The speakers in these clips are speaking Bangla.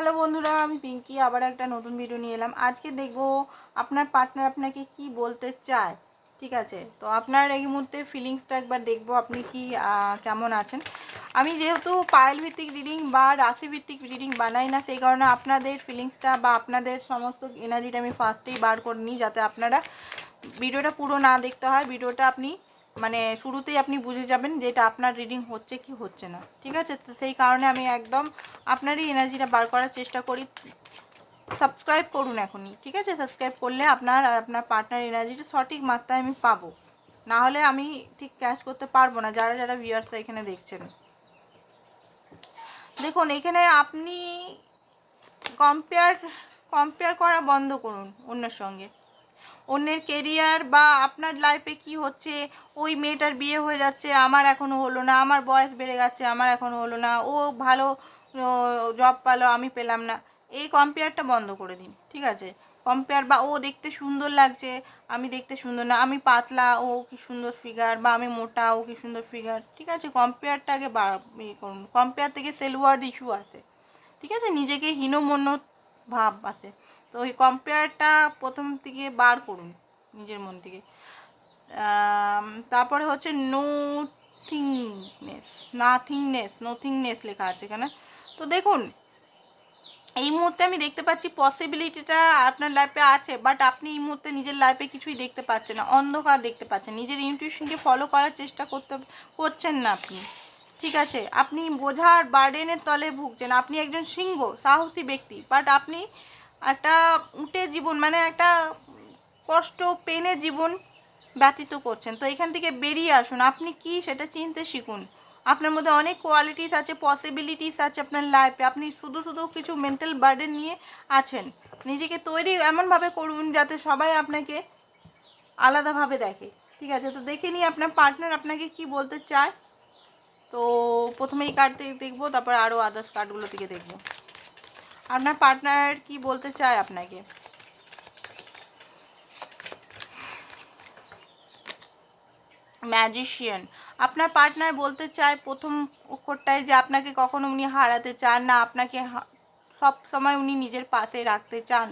হ্যালো বন্ধুরা, আমি পিঙ্কি, আবার একটা নতুন ভিডিও নিয়ে এলাম। আজকে দেখব আপনার পার্টনার আপনাকে কি বলতে চায়, ঠিক আছে? তো আপনার এই মুহূর্তে ফিলিংসটা একবার দেখব আপনি কি কেমন আছেন? আমি যেহেতু পায়েল ভিত্তিক রিডিং বা রাশি ভিত্তিক রিডিং বানাই না, সেই কারণে আপনাদের ফিলিংসটা বা আপনাদের সমস্ত এনার্জিটা আমি ফার্স্টেই বার করে নিই, যাতে আপনারা ভিডিওটা পুরো না দেখতে হয়। ভিডিওটা আপনি মানে শুরুতেই আপনি বুঝে যাবেন যে এটা আপনার রিডিং হচ্ছে কি হচ্ছে না। ঠিক আছে? তো সেই কারণে আমি একদম আপনারই এনার্জিটা বার করার চেষ্টা করি। সাবস্ক্রাইব করুন এখনই, ঠিক আছে? সাবস্ক্রাইব করলে আপনার আর আপনার পার্টনার এনার্জিটা সঠিক মাত্রায় আমি পাবো। না হলে আমি ঠিক ক্যাচ করতে পারব না, যারা যারা ভিউয়ার্সরা এখানে দেখছেন। দেখুন, এখানে আপনি কম্পেয়ার কম্পেয়ার করা বন্ধ করুন অন্যের সঙ্গে। অন্যের কেরিয়ার বা আপনার লাইফে কি হচ্ছে? ওই মেয়েটার বিয়ে হয়ে যাচ্ছে, আমার এখনও হলো না, আমার বয়স বেড়ে গেছে, আমার এখনও হলো না, ও ভালো জব পালো, আমি পেলাম না। এই কম্পেয়ারটা বন্ধ করে দিন, ঠিক আছে? কম্পেয়ার বা, ও দেখতে সুন্দর লাগছে, আমি দেখতে সুন্দর না, আমি পাতলা, ও কি সুন্দর ফিগার বা আমি মোটা, ও কি সুন্দর ফিগার ঠিক আছে? কম্পেয়ারটা আগে বা- ইয়ে করুন কম্পেয়ার থেকে সেলওয়ার্ড ইস্যু আছে ঠিক আছে? নিজেকে হীনমন্য ভাব আছে তো ওই কম্পেয়ারটা প্রথম থেকে বার করুন নিজের মন থেকে। তারপরে হচ্ছে নোথিংনেস নাথিংনেস নোথিংনেস লেখা আছে এখানে। তো দেখুন, এই মুহূর্তে আমি দেখতে পাচ্ছি পসিবিলিটিটা আপনার লাইফে আছে বাট আপনি এই মুহূর্তে নিজের লাইফে কিছুই দেখতে পাচ্ছেন না, অন্ধকার দেখতে পাচ্ছেন। নিজের ইনটিউশনকে ফলো করার চেষ্টা করতে, করছেন না আপনি। ঠিক আছে? আপনি বোঝার বার্ডেনের তলে ভুগছেন। আপনি একজন সিংহ, সাহসী ব্যক্তি বাট আপনি একটা উঠে জীবন মানে একটা কষ্ট পেনে জীবন ব্যতীত করছেন। তো এখান থেকে বেরিয়ে আসুন। আপনি কি সেটা চিনতে শিখুন। আপনার মধ্যে অনেক কোয়ালিটিস আছে পসিবিলিটিস আছে আপনার লাইফে আপনি শুধু শুধু কিছু মেন্টাল বার্ডেন নিয়ে আছেন। নিজেকে তৈরি এমনভাবে করুন যাতে সবাই আপনাকে আলাদাভাবে দেখে। ঠিক আছে? তো দেখে নিই আপনার পার্টনার আপনাকে কি বলতে চায়? তো প্রথমে এই কার্ড থেকে দেখব, তারপর আরও আদার্স কার্ডগুলো থেকে দেখব। আপনার পার্টনার কি বলতে চায় আপনাকে? ম্যাজিশিয়ান আপনার পার্টনার বলতে চায় প্রথম অক্ষরটায় যে আপনাকে কখনো উনি হারাতে চান না, আপনাকে সব সময় উনি নিজের পাশে রাখতে চান।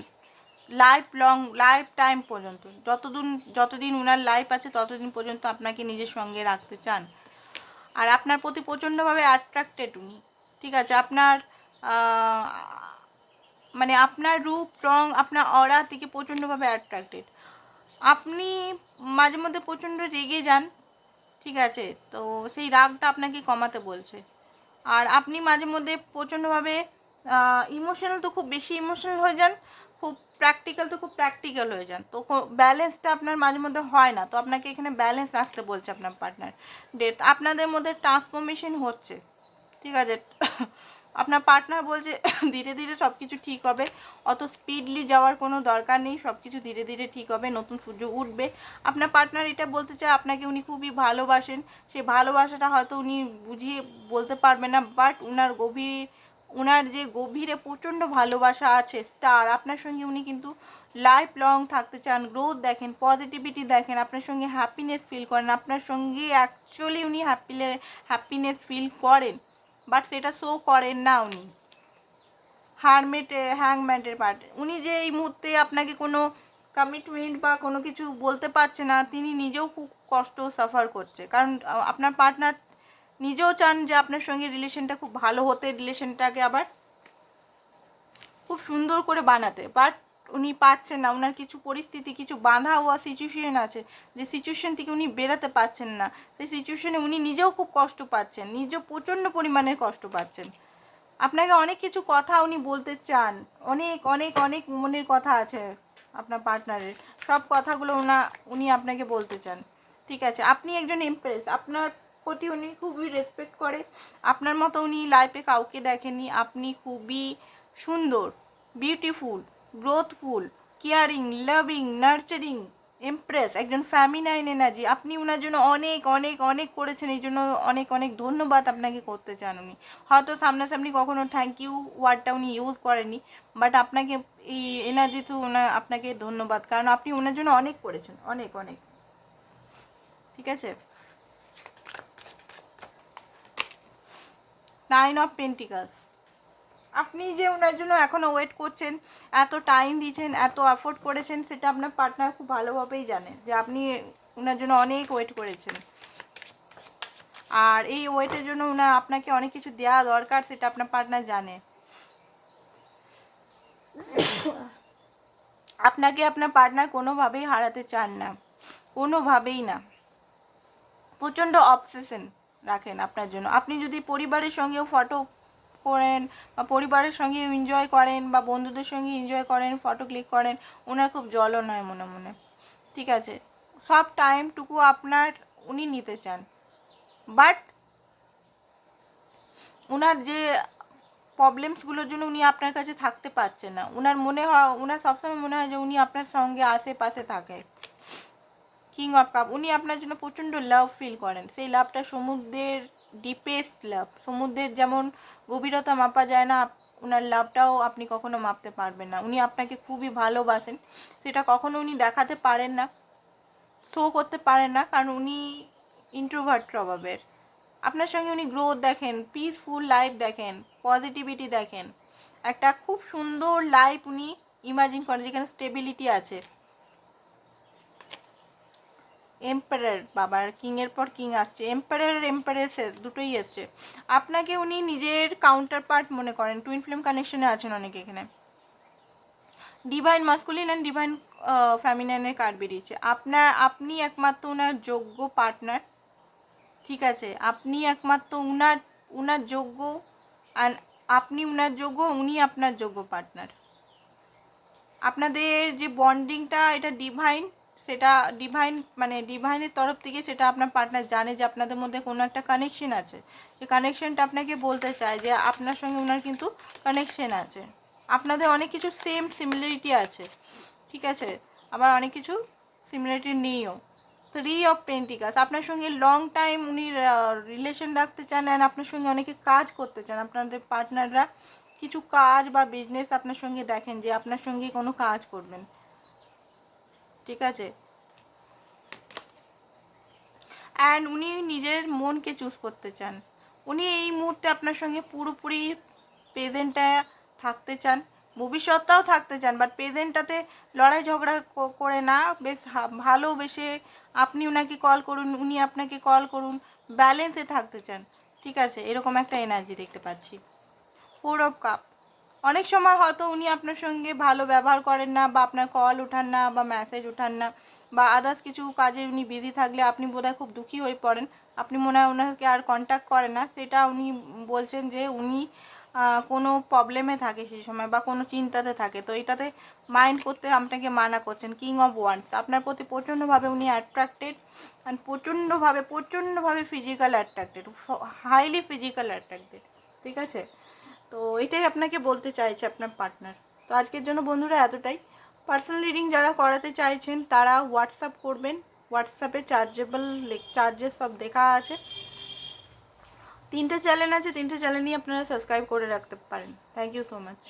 লাইফ লং লাইফ টাইম পর্যন্ত। যতদিন যতদিন উনার লাইফ আছে, ততদিন পর্যন্ত আপনাকে নিজের সঙ্গে রাখতে চান। আর আপনার প্রতি প্রচণ্ডভাবে অ্যাট্রাক্টেড উনি। ঠিক আছে, আপনার মানে আপনার রূপ, রং, আপনার অরা থেকে প্রচণ্ডভাবে অ্যাট্রাক্টেড আপনি মাঝে মধ্যে প্রচণ্ড রেগে যান, ঠিক আছে? তো সেই রাগটা আপনাকে কমাতে বলছে। আর আপনি মাঝে মধ্যে প্রচণ্ডভাবে ইমোশনাল তো খুব বেশি ইমোশনাল হয়ে যান, খুব প্র্যাকটিক্যাল তো খুব প্র্যাকটিক্যাল হয়ে যান। তো ব্যালেন্সটা আপনার মাঝে মধ্যে হয় না। তো আপনাকে এখানে ব্যালেন্স রাখতে বলছে আপনার পার্টনার ডেথ আপনাদের মধ্যে ট্রান্সফরমেশন হচ্ছে। ঠিক আছে? আপনার পার্টনার বলছে, ধীরে ধীরে সব কিছু ঠিক হবে। অত স্পিডলি যাওয়ার কোনো দরকার নেই সব কিছু ধীরে ধীরে ঠিক হবে, নতুন সূর্য উঠবে। আপনার পার্টনার এটা বলতে চায়, আপনাকে উনি খুবই ভালোবাসেন। সেই ভালোবাসাটা হয়তো উনি বুঝিয়ে বলতে পারবেন না বাট উনার গভীর, উনার যে গভীরে প্রচণ্ড ভালোবাসা আছে স্টার আপনার সঙ্গে উনি কিন্তু লাইফ লং থাকতে চান গ্রোথ দেখেন পজিটিভিটি দেখেন, আপনার সঙ্গে হ্যাপিনেস ফিল করেন, আপনার সঙ্গে অ্যাকচুয়ালি উনি হ্যাপিলে হ্যাপিনেস ফিল করেন। বাট সেটা শো করেন না উনি। হারমেটের হ্যাংম্যানের পার্ট উনি যে এই মুহূর্তে আপনাকে কোনো কমিটমেন্ট বা কোনো কিছু বলতে পারছে না, তিনি নিজেও খুব কষ্ট সাফার করছে। কারণ আপনার পার্টনার নিজেও চান যে আপনার সঙ্গে রিলেশনটা খুব ভালো হতে রিলেশনটাকে আবার খুব সুন্দর করে বানাতে। বাট উনি পাচ্ছেন না ওনার কিছু পরিস্থিতি, কিছু বাঁধা হওয়া সিচুয়েশন আছে, যে সিচুয়েশন থেকে উনি বেরাতে পারছেন না। সেই সিচুয়েশনে উনি নিজেও খুব কষ্ট পাচ্ছেন নিজেও প্রচণ্ড পরিমাণের কষ্ট পাচ্ছেন। আপনাকে অনেক কিছু কথা উনি বলতে চান, অনেক অনেক অনেক মনের কথা আছে আপনার পার্টনারের সব কথাগুলো ওনা উনি আপনাকে বলতে চান। ঠিক আছে, আপনি একজন এমপ্রেস আপনার প্রতি উনি খুবই রেসপেক্ট করে। আপনার মতো উনি লাইফে কাউকে দেখেননি, আপনি খুবই সুন্দর beautiful growthful caring loving nurturing empress একজন ফ্যামিনাইন এনার্জি আপনি ওনার জন্য অনেক অনেক অনেক করেছেন, এই জন্য অনেক অনেক ধন্যবাদ আপনাকে করতে চান উনি। হয়তো সামনাসামনি কখনো থ্যাংক ইউ ওয়ার্ডটা উনি ইউজ করেনি বাট আপনাকে এই এনার্জি তো ওনার আপনাকে ধন্যবাদ। কারণ আপনি ওনার জন্য অনেক করেছেন, অনেক অনেক। ঠিক আছে? নাইন অফ পেন্টিকাস আপনি যে ওনার জন্য এখনও ওয়েট করছেন, এত টাইম দিয়েছেন এত অ্যাফোর্ড করেছেন, সেটা আপনার পার্টনার খুব ভালোভাবেই জানে যে আপনি ওনার জন্য অনেক ওয়েট করেছেন। আর এই ওয়েটের জন্য ওনার আপনাকে অনেক কিছু দেওয়া দরকার, সেটা আপনার পার্টনার জানে। আপনাকে আপনার পার্টনার কোনোভাবেই হারাতে চান না, কোনোভাবেই না। প্রচণ্ড অবসেশন রাখেন আপনার জন্য। আপনি যদি পরিবারের সঙ্গেও ফটো করেন বা পরিবারের সঙ্গে এনজয় করেন বা বন্ধুদের সঙ্গে এনজয় করেন ফটো ক্লিক করেন ওনার খুব নয় মনে মনে। ঠিক আছে? সব টাইমটুকু আপনার উনি নিতে চান। বাট ওনার যে প্রবলেমসগুলোর জন্য উনি আপনার কাছে থাকতে পারছেন না। ওনার মনে হয় ওনার সবসময় মনে হয় যে উনি আপনার সঙ্গে আশেপাশে থাকে। কিং অফ কাপ উনি আপনার জন্য প্রচণ্ড লাভ ফিল করেন। সেই লাভটা সমুদ্রের ডিপেস্ট লাভ সমুদ্রের যেমন গভীরতা মাপা যায় না ওনার লাভটাও আপনি কখনো মাপতে পারবেন না। উনি আপনাকে খুবই ভালোবাসেন। সেটা কখনো উনি দেখাতে পারেন না শো করতে পারেন না, কারণ উনি ইন্ট্রোভার্ট স্বভাবের। আপনার সঙ্গে উনি গ্রোথ দেখেন পিসফুল লাইফ দেখেন পজিটিভিটি দেখেন। একটা খুব সুন্দর লাইফ উনি ইমাজিন করেন, যেখানে স্টেবিলিটি আছে। এম্পায়ার বাবার কিংয়ের পর কিং আসছে। এম্পায়ার এম্পায়ারেস দুটোই এসছে। আপনাকে উনি নিজের কাউন্টার পার্ট মনে করেন। টুইন ফ্লেম কানেকশনে আছেন অনেকে এখানে। ডিভাইন মাস্কুলিন অ্যান্ড ডিভাইন ফ্যামিনানের কার্ড বেরিয়েছে। আপনার, আপনি একমাত্র ওনার যোগ্য পার্টনার ঠিক আছে? আপনি একমাত্র উনার উনার যোগ্য আর আপনি উনার যোগ্য, উনি আপনার যোগ্য পার্টনার আপনাদের যে বন্ডিংটা এটা ডিভাইন সেটা ডিভাইন মানে ডিভাইনের তরফ থেকে সেটা আপনার পার্টনার জানে যে আপনাদের মধ্যে কোনো একটা কানেকশন আছে। যে কানেকশনটা আপনাকে বলতে চায় যে আপনার সঙ্গে ওনার কিন্তু কানেকশন আছে। আপনাদের অনেক কিছু সেম সিমিলারিটি আছে, ঠিক আছে? আবার অনেক কিছু সিমিলারিটি নেইও থ্রি অফ পেন্টিকাস আপনার সঙ্গে লং টাইম উনি রিলেশন রাখতে চান অ্যান্ড আপনার সঙ্গে অনেকে কাজ করতে চান, আপনাদের পার্টনাররা কিছু কাজ বা বিজনেস আপনার সঙ্গে দেখেন যে আপনার সঙ্গে কোনো কাজ করবেন। ঠিক আছে? অ্যান্ড উনি নিজের মনকে চুজ করতে চান। উনি এই মুহূর্তে আপনার সঙ্গে পুরোপুরি প্রেজেন্টটা থাকতে চান। ভবিষ্যৎটাও থাকতে চান বাট প্রেজেন্টটাতে লড়াই ঝগড়া করে না। বেশ ভালোবেসে আপনি ওনাকে কল করুন, উনি আপনাকে কল করুন ব্যালেন্সে থাকতে চান। ঠিক আছে? এরকম একটা এনার্জি দেখতে পাচ্ছি। ফোর অফ কাপ অনেক সময় হয়তো উনি আপনার সঙ্গে ভালো ব্যবহার করেন না বা আপনার কল উঠান না বা মেসেজ উঠান না বা আদার্স কিছু কাজে উনি বিজি থাকলে আপনি বোধহয় খুব দুঃখী হয়ে পড়েন। আপনি মনে হয় ওনাকে আর কন্ট্যাক্ট করেন না। সেটা উনি বলছেন যে উনি কোনো প্রবলেমে থাকে সেই সময় বা কোনো চিন্তাতে থাকে। তো এটাতে মাইন্ড করতে আপনাকে মানা করছেন কিং অফ ওয়ান্স আপনার প্রতি প্রচণ্ডভাবে উনি অ্যাট্রাক্টেড অ্যান্ড প্রচণ্ডভাবে প্রচণ্ডভাবে physical attracted highly physical attracted ঠিক আছে? তো এটাই আপনাকে বলতে চাইছে আপনার পার্টনার তো আজকের জন্য বন্ধুরা এতটাই। পার্সোনাল রিডিং যারা করাতে চাইছেন, তারা হোয়াটসঅ্যাপ করবেন। হোয়াটসঅ্যাপে চার্জেবল চার্জেস সব দেখা আছে। তিনটে চ্যানেল আছে, তিনটে চ্যানেলই আপনারা সাবস্ক্রাইব করে রাখতে পারেন। Thank you so much